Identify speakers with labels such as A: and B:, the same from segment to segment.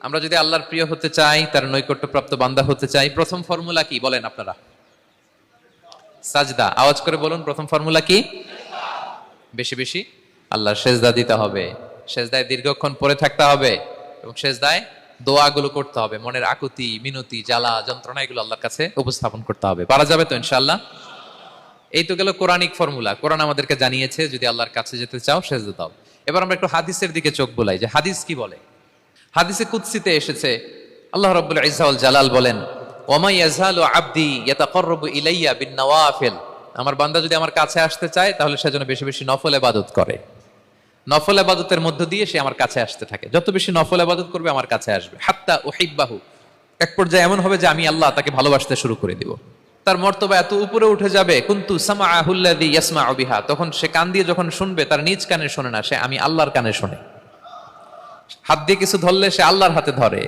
A: আমরা যদি আল্লাহর প্রিয় হতে চাই, তার নৈকট্যপ্রাপ্ত বান্দা হতে চাই, প্রথম ফর্মুলা কি? বলেন আপনারা। সাজদা। আওয়াজ করে বলুন, প্রথম ফর্মুলা কি? বেশি বেশি। আল্লাহর সেজদা দিতে হবে। সেজদায় দীর্ঘক্ষণ পরে থাকতে হবে এবং সেজদায় দোয়াগুলো করতে হবে। মনের আকুতি, মিনতি, জ্বালা, যন্ত্রণা, এগুলো আল্লাহর কাছে উপস্থাপন করতে হবে। পারা যাবে তো, ইনশাআল্লাহ? এই তো গেল কোরআনিক ফর্মুলা। কোরআন আমাদেরকে জানিয়েছে, যদি আল্লাহর কাছে যেতে চাও, সেজদা দাও। এবার আমরা একটু হাদিসের দিকে চোখ বোলাই। যে হাদিস কি বলে? হাদিসে কুৎসিতে এসেছে, আল্লাহ রাব্বুল ইজ্জাউল জালাল বলেন ওমাই ইয়াজহালু আবদি ইয়াতাকাররাবু ইলাইয়া বিন নওয়াফিল আমার বান্দা যদি আমার কাছে আসতে চায়, তাহলে সে যেন বেশি বেশি নফল ইবাদত করে। নফল ইবাদতের মধ্য দিয়ে সে আমার কাছে আসতে থাকে। যত বেশি নফল ইবাদত করবে, আমার কাছে আসবে। হাত্তা ও উহিব্বাহু। এক পর্যায়ে এমন হবে যে আমি আল্লাহ তাকে ভালোবাসতে শুরু করে দিব। তার মর্তবা এত উপরে উঠে যাবে, কুন্তু সামাআহুল্লাযী ইয়াসমাউ বিহা তখন সে কান দিয়ে যখন শুনবে, তার নিজ কানে শোনে না, সে আমি আল্লাহর কানে শোনে। হাত দিয়ে কিছু ধরলে সে আল্লাহর হাতে ধরে।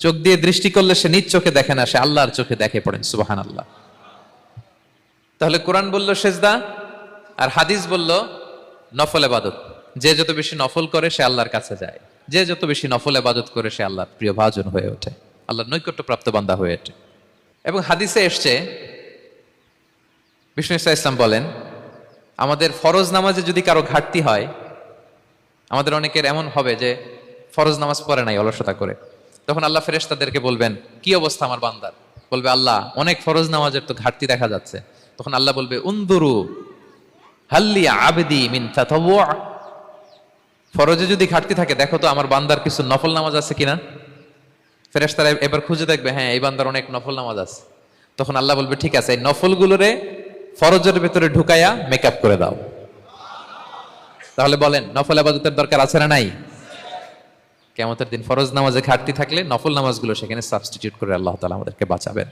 A: চোখ দিয়ে দৃষ্টি করলে সে নিজ চোখে দেখে না, সে আল্লাহর চোখে দেখে পড়েন সুবাহান আল্লাহ তাহলে কোরআন বলল সেজদা, আর হাদিস বলল নফল এবাদত যে যত বেশি নফল করে, সে আল্লাহর কাছে যায়। যে যত বেশি নফল এবাদত করে, সে আল্লাহর প্রিয় ভাজন হয়ে ওঠে। আল্লাহর নৈকট্য প্রাপ্ত বান্দা হয়ে ওঠে। এবং হাদিসে এসছে, বিষ্ণু ইসা ইসলাম বলেন, আমাদের ফরজ নামাজে যদি কারও ঘাটতি হয়, আমাদের অনেকের এমন হবে যে ফরজ নামাজ পড়ে নাই অলসতা করে। তখন আল্লাহ ফেরেশতাদেরকে বলবেন, কি অবস্থা আমার বান্দার? বলবে, আল্লাহ, অনেক ফরজ নামাজের তো ঘাটতি দেখা যাচ্ছে। তখন আল্লাহ বলবে, উন্দুরু হাল্লি আবেদি মিন ফরজে যদি ঘাটতি থাকে, দেখো তো আমার বান্দার কিছু নফল নামাজ আছে কিনা? ফেরেশতারা এবার খুঁজে দেখবে হ্যাঁ এই বান্দার অনেক নফল নামাজ আছে। তখন আল্লাহ বলবে, ঠিক আছে, এই নফলগুলোরে ফরজের ভেতরে ঢুকাইয়া মেকআপ করে দাও। তাহলে বলেন, নফল আবাদতের দরকার আছে না নাই? কেমতের দিন ফরজ নামাজে ঘাটতি থাকলে নফল নামাজগুলো সেখানে সাবস্টিটিউট করে আল্লাহ তালা আমাদেরকে বাঁচাবেন।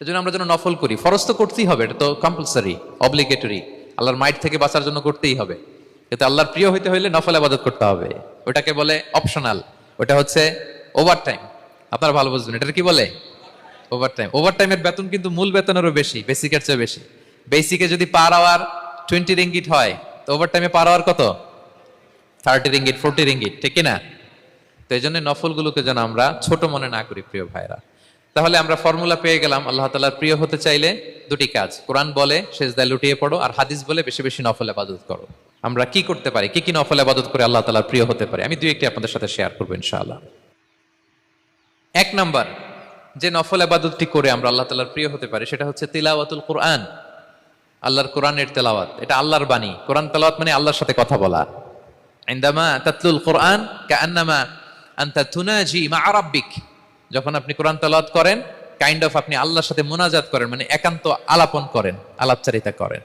A: এজন্য আমরা যেন নফল করি। ফরজ তো করতেই হবে, এটা তো কম্পালসারি অব্লিগেটরি আল্লাহর মাইট থেকে বাঁচার জন্য করতেই হবে। কিন্তু আল্লাহর প্রিয় হইতে হইলে নফল আবাদত করতে হবে। ওটাকে বলে অপশনাল ওটা হচ্ছে ওভার টাইম আপনারা ভালো বুঝবেন এটা কি বলে? ওভার টাইম ওভার টাইমের বেতন কিন্তু মূল বেতনেরও বেশি বেসিকের চেয়ে বেশি। বেসিকে যদি পার আওয়ার টোয়েন্টি রিঙ্গিট হয়, তো ওভার টাইমে পার আওয়ার কত? থার্টি রিঙ্গিট ফোরটি রিঙ্গিট ঠিক না তো এই জন্য নফলগুলোকে যেন আমরা ছোট মনে না করি, প্রিয় ভাইরা তাহলে আমরা ফর্মুলা পেয়ে গেলাম, আল্লাহ তালার প্রিয় হতে চাইলে দুটি কাজ। কোরআন বলে, সেজদায় লুটিয়ে পড়ো, আর হাদিস বলে, বেশি বেশি নফল আবাদত করো। আমরা কি করতে পারি? কি কি নফল আবাদত করে আল্লাহ তালার প্রিয় হতে পারি? আমি দুই একটি আপনাদের সাথে শেয়ার করব, ইনশাআল্লাহ। এক নাম্বার, যে নফল আবাদতটি করে আমরা আল্লাহ তালার প্রিয় হতে পারি, সেটা হচ্ছে তিলাওয়াতুল কোরআন। আল্লাহর কোরআনের তেলাওয়াত, এটা আল্লাহর বাণী। কোরআন তেলাওয়াত মানে আল্লাহর সাথে কথা বলা। ইন্দামা তাতলুল কোরআন কান্নামা আন্তা তুনাজি মা আরাব্বিক যখন আপনি কোরআন তেলাওয়াত করেন কাইন্ড অফ আপনি আল্লাহর সাথে মোনাজাত করেন মানে একান্ত আলাপন করেন, আলাপচারিতা করেন।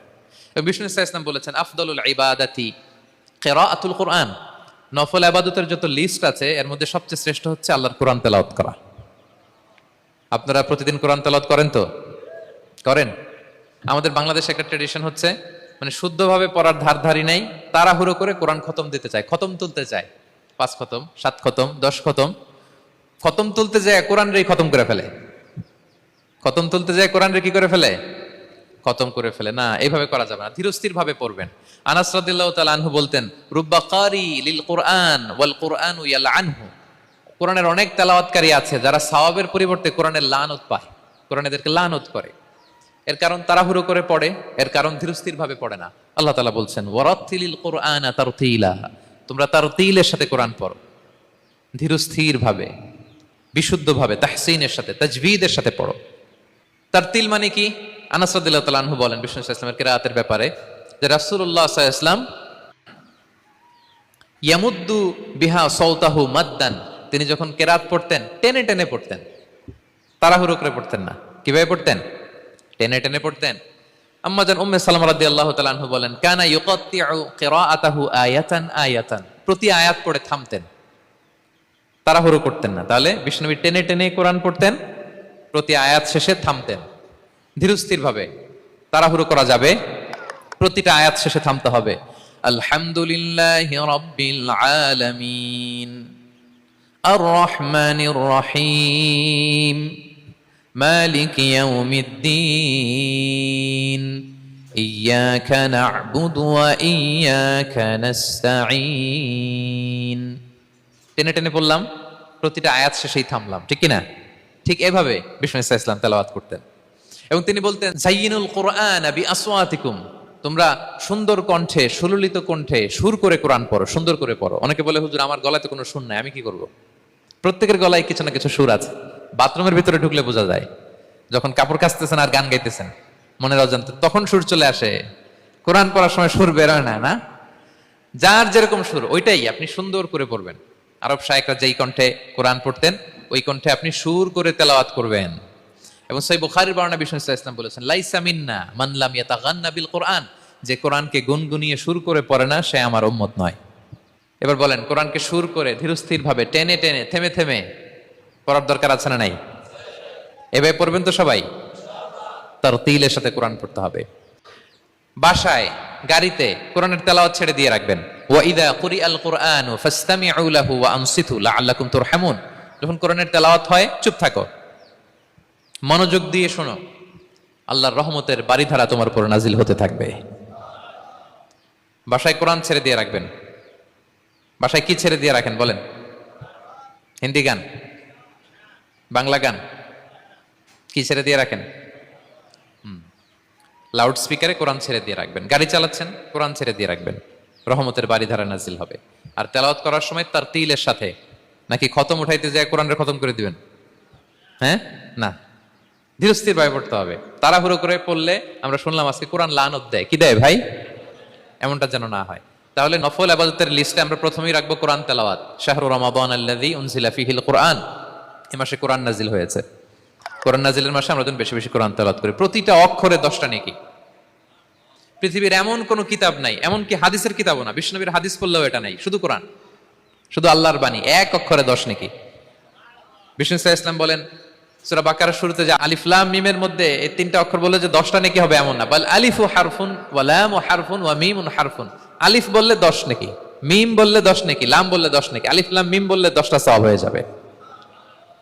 A: বিষ্ণু ইসলাম বলেছেন, আফদলুল ইবাদাতি কেরাআতুল কোরআন। নফল আবাদতের যত লিস্ট আছে, এর মধ্যে সবচেয়ে শ্রেষ্ঠ হচ্ছে আল্লাহর কোরআন তেলাওয়াত করা। আপনারা প্রতিদিন কোরআন তেলাওয়াত করেন তো? করেন? আমাদের বাংলাদেশে একটা ট্রেডিশন হচ্ছে মানে শুদ্ধভাবে পড়ার ধার ধারি নাই, তাড়াহুড়ো করে কোরআন খতম দিতে চায়, খতম তুলতে চায়। পাঁচ খতম, সাত খতম, দশ খতম খতম তুলতে যায় কোরআন রে খতম করে ফেলে। খতম তুলতে যায় কোরআন রে কি করে ফেলে? খতম করে ফেলে। না, এইভাবে করা যাবে না ধীরস্থির ভাবে পড়বেন। আনাস আনহু বলতেন, রুব্বা কারি লিল কোরআন ওয়াল কোরআনু ইয়ালআনহু। কোরআনের অনেক তেলাওয়াতকারী আছে, যারা সাওয়াবের পরিবর্তে কোরআনের লানত পায়। কোরআন এদেরকে লানত করে। এর কারণ তাড়াহুড়ো করে পড়ে, এর কারণ ধীরস্থির ভাবে পড়ে না। আল্লাহ তালা বলছেন, ওয়ারাত্তিলিল কোরআন তারতিলা। তোমরা তারতিলের সাথে কোরআন পড়ো। ধীরস্থির ভাবে বিশুদ্ধ ভাবে তাহসিনের সাথে তাজভিদের সাথে পড়ো। তার তিল মানে কি? আনাসরদুল্লাহ তালাহু বলেন, বিষ্ণু ইসলামের কেরাতের ব্যাপারে, যে রাসুল্লাহ ইসলাম ইয়ামুদ্দু বিহা সৌতাহু মাদ্দান। তিনি যখন কেরাত পড়তেন, টেনে টেনে পড়তেন। তাড়াহুড়ো করে পড়তেন না। কীভাবে পড়তেন? টেনে টেনে পড়তেন। আম্মাজান উম্মে সালাম রাদিয়াল্লাহু তাআলা আনহু বলেন, কানা ইউকাত্তিউ কিরাআতাহু আয়াতান আয়াতান। প্রতি আয়াত পড়ে থামতেন। তাড়াহুড়ো করতেন না। তাহলে বিষ্ণুবী টেনে টেনে কোরআন পড়তেন, প্রতি আয়াত শেষে থামতেন। ধীরস্থির ভাবে তাড়াহুড়ো করা যাবে, প্রতিটা আয়াত শেষে থামতে হবে। আলহামদুলিল্লাহি রাব্বিল আলামিন। আর রহমানির রহিম। مالك يوم الدين إياك نعبد وإياك نستعين টেনে টেনে বললাম প্রতিটা আয়াত শেষেই থামলাম ঠিক কিনা ঠিক এভাবে বিষ্ণু ইসা ইসলাম তেলাওয়াত করতেন এবং তিনি বলতেন জাইনুল কোরআন আবি আসওয়াতিকুম তোমরা সুন্দর কণ্ঠে সুললিত কণ্ঠে সুর করে কোরআন পড়ো সুন্দর করে পড়ো অনেকে বলে হুজুর আমার গলায় তো কোনো সুর নাই আমি কি করব প্রত্যেকের গলায় কিছু না কিছু সুর আছে বাথরুমের ভিতরে ঢুকলে বোঝা যায়, যখন কাপড় কাচতেছেন আর গান গাইতেছেন, মনের অজান্তে তখন সুর চলে আসে। কোরআন পড়ার সময় সুর বেরোয় না না? যার যেরকম সুর, ওইটাই আপনি সুন্দর করে পড়বেন। আরব শায়করা যেই কণ্ঠে কোরআন পড়তেন, ওই কণ্ঠে আপনি সুর করে তেলাওয়াত করবেন। এবং সেই বুখারীর বর্ণনা বিষ্ণু ইসলাম বলেছেন, লাইসা মিন্না মানলাম ইয়াতাগান্না বিল কোরআন। যে কোরআনকে গুনগুনিয়ে সুর করে পড়ে না, সে আমার উম্মত নয়। এবার বলেন, কোরআনকে সুর করে ধীরস্থির ভাবে টেনে টেনে, থেমে থেমে পড়ার দরকার আছে না নাই? এভাবে পড়বেন তো সবাই? তার তিলের সাথে কোরআন পড়তে হবে। বাসায়, গাড়িতে কোরআনের তেলাওয়াত ছেড়ে দিয়ে রাখবেন। ওয়া ইদা কুরি আল কোরআন ফাস্তামিউ লাহু ওয়া আনসিতু লাআল্লাকুম তুরহামুন। যখন কোরআনের তেলাওয়াত হয়, চুপ থাকো। মনোযোগ দিয়ে শোনো। আল্লাহর রহমতের বাড়িধারা তোমার উপর নাজিল হতে থাকবে। বাসায় কোরআন ছেড়ে দিয়ে রাখবেন। বাসায় কি ছেড়ে দিয়ে রাখেন বলেন? হিন্দি গান। বাংলা গান। কি ছেড়ে দিয়ে রাখেন? লাউড স্পিকারে কোরআন ছেড়ে দিয়ে রাখবেন। গাড়ি চালাচ্ছেন, কোরআন ছেড়ে দিয়ে রাখবেন। রহমতের বাড়ি ধারা নাজিল হবে। আর তেলাওয়াত করার সময় তার তিলের সাথে। নাকি খতম উঠাইতে যায় কোরআনের খতম করে দিবেন? হ্যাঁ? না। ধীরস্থির ভাবে পড়তে হবে। তাড়াহুড়ো করে পড়লে আমরা শুনলাম আজকে কোরআন লানত দেয়। কি দেয় ভাই? এমনটা যেন না হয়। তাহলে নফল আবাদতের লিস্টে আমরা প্রথমেই রাখব কোরআন তেলাওয়াত। শাহরু রমাবান আল্লাযী উনজিলা ফিহিল কোরআন। এ মাসে কোরআন নাজিল হয়েছে। কোরআন নাজিলের মাসে আমরা বেশি বেশি কোরআন তেলাওয়াত করি। প্রতিটা অক্ষরে দশটা নেকি। পৃথিবীর এমন কোনো কিতাব নাই এমনকি হাদিসের কিতাবও না। বিষ্ণবীর হাদিস পড়লেও এটা নাই, শুধু কোরআন। শুধু আল্লাহর বাণী, এক অক্ষরে দশ নেকি। বিষ্ণু ইসলাম ইসলাম বলেন, সুরা বাকার শুরুতে যে আলিফলাম মিমের মধ্যে এই তিনটা অক্ষর বলে যে দশটা নেকি হবে এমন না। বল আলিফু হারফুন ওয়ালাম ও হারফুন ওয়া মিম হারফুন। আলিফ বললে দশ নেকি, মিম বললে দশ নেকি, লাম বললে দশ নেকি, আলিফ লাম মিম বললে দশটা সব হয়ে যাবে।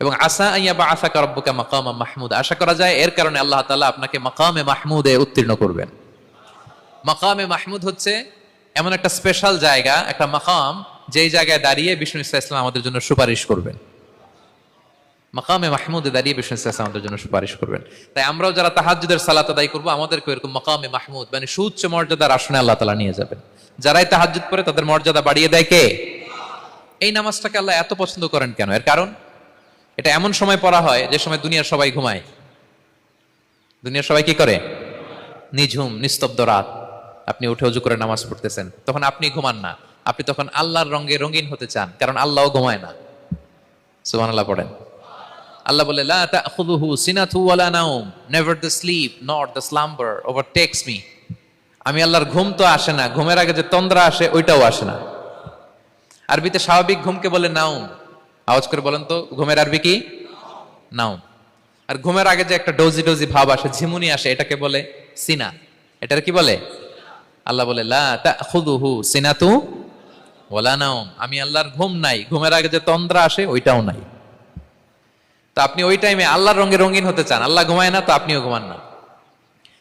A: এবং আসা আইয়া বা আশা করব্বকা মাকামা মাহমুদ। আশা করা যায় এর কারণে আল্লাহ তালা আপনাকে মাকামে মাহমুদে উত্তীর্ণ করবেন। মাকামে মাহমুদ হচ্ছে এমন একটা স্পেশাল জায়গা, একটা মাকাম, যেই জায়গায় দাঁড়িয়ে বিষ্ণু ইসলাম ইসলাম আমাদের জন্য সুপারিশ করবেন। মাকামে মাহমুদে দাঁড়িয়ে বিষ্ণু ইসলাম ইসলাম আমাদের জন্য সুপারিশ করবেন। তাই আমরাও যারা তাহাজ্জুদের সালাত আদায় করব আমাদেরকে এরকম মাকামে মাহমুদ মানে সুউচ্চ মর্যাদার আসনে আল্লাহ তাআলা নিয়ে যাবেন। যারাই তাহাজ্জুদ করে তাদের মর্যাদা বাড়িয়ে দেয় কে? এই নামাজটাকে আল্লাহ এত পছন্দ করেন কেন? এর কারণ এটা এমন সময় পড়া হয় যে সময় দুনিয়ার সবাই ঘুমায়। দুনিয়ার সবাই কি করে? নিঝুম, নিস্তব্ধ রাত। আপনি উঠে উজু করে নামাজ পড়তেছেন। তখন আপনি ঘুমান না। আপনি তখন আল্লাহর রঙে রঙিন হতে চান, কারণ আল্লাহও ঘুমায় না। সুমান আল্লাহ পড়েন। আল্লাহ বলে নাওম। Never the sleep not the slumber overtakes me আমি আল্লাহর ঘুম তো আসে না। ঘুমের আগে যে তন্দ্রা আসে, ওইটাও আসে না। আরবিতে স্বাভাবিক ঘুমকে বলে নাউম আওয়াজ করে বলেন তো, ঘুমের আরবি কি? নাও আর ঘুমের আগে যে একটা ডোজি ডোজি ভাব আসে, ঝিমুনি আসে, এটাকে বলে সিনা। এটার কি বলে? আল্লাহ বলে, লা তাখুযুহু সিনাতু ওয়ালা নাওম। আমি আল্লাহর ঘুম নাই। ঘুমের আগে যে তন্দ্রা আসে, ওইটাও নাই। তো আপনি ওই টাইমে আল্লাহর রঙে রঙিন হতে চান। আল্লাহ ঘুমায় না, তো আপনিও ঘুমান না।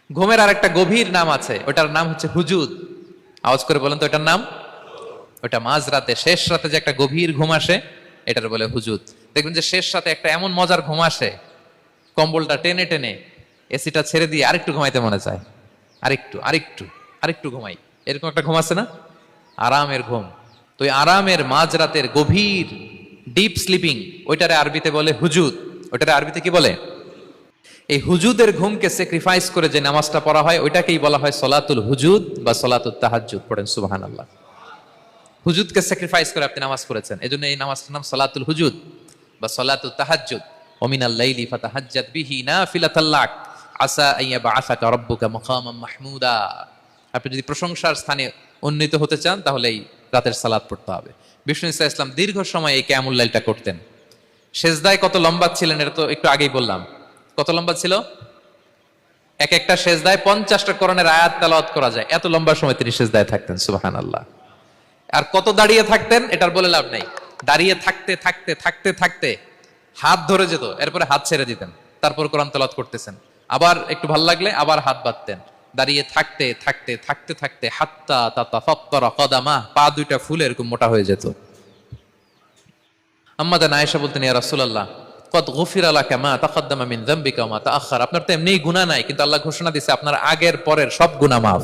A: ঘুমের আর একটা গভীর নাম আছে, ওটার নাম হচ্ছে হুজুদ। আওয়াজ করে বলেন তো, ওটার নাম? ওটা মাঝ রাতে শেষ রাতে যে একটা গভীর ঘুম আসে এটার বলে হুজুদ দেখবেন যে শেষ সাথে একটা এমন মজার ঘুম আসে, কম্বলটা টেনে টেনে এসিটা ছেড়ে দিয়ে আরেকটু ঘুমাইতে মনে চায়। আরেকটু আরেকটু আরেকটু ঘুমাই। এরকম একটা ঘুম আছে না? আরামের ঘুম। তো ওই আরামের মাঝ রাতের গভীর ডিপ স্লিপিং ওইটারে আরবিতে বলে হুজুদ। ওইটারে আরবিতে কি বলে? এই হুজুদের ঘুমকে স্যাক্রিফাইস করে যে নামাজটা পড়া হয়, ওইটাকেই বলা হয় সলাতুল হুজুদ বা সলাতুল তাহাজ্জুদ। পড়েন সুবাহান আল্লাহ হুজুদকে স্যাক্রিফাইস করে আপনি নামাজ পড়েছেন। জন্য এই নামাজটার নাম সলাতুল হুজুদ বা সলাতুল তাহাজ্জুদ। ওমিনাল লাইলি ফাতাহাজ্জাত বিহি নাফিলাতাল্লাক আসা আইয়া বাআসাকা রাব্বুকা মাকামাম মাহমুদা। আপনি যদি প্রশংসার স্থানে উন্নীত হতে চান, তাহলে এই রাতের সালাত পড়তে হবে। বিষ্ণু ইসা ইসলাম দীর্ঘ সময় এই ক্যামুল লাইলটা করতেন। সেজদায় কত লম্বা ছিলেন, এটা তো একটু আগেই বললাম। কত লম্বা ছিল? এক একটা সেজদায় পঞ্চাশটা করণের আয়াত তেলাওয়াত করা যায়। এত লম্বা সময় তিনি সেজদায় থাকতেন সুবাহান আল্লাহ আর কত দাঁড়িয়ে থাকতেন, এটার বলে লাভ নেই। দাঁড়িয়ে থাকতে থাকতে থাকতে থাকতে হাত ধরে যেত, এরপরে হাত ছেড়ে দিতেন, তারপর কোরআন তেলাওয়াত করতেছেন। আবার একটু ভালো লাগলে আবার হাত বাঁধতেন। দাঁড়িয়ে থাকতে থাকতে থাকতে থাকতে হাত্তা তাতা ফত্তরা কদামা, পা দুইটা ফুলে এরকম মোটা হয়ে যেত। আম্মাদান আয়েশা বলতেন, ইয়া রাসূলুল্লাহ কত গফির আলা কামা তাকাদ্দামা মিন যামবিকা মা তাআখার আপনার তো এমনিই গুনাহ নাই, কিন্তু আল্লাহ ঘোষণা দিয়েছে আপনার আগের পরের সব গুনাহ মাফ।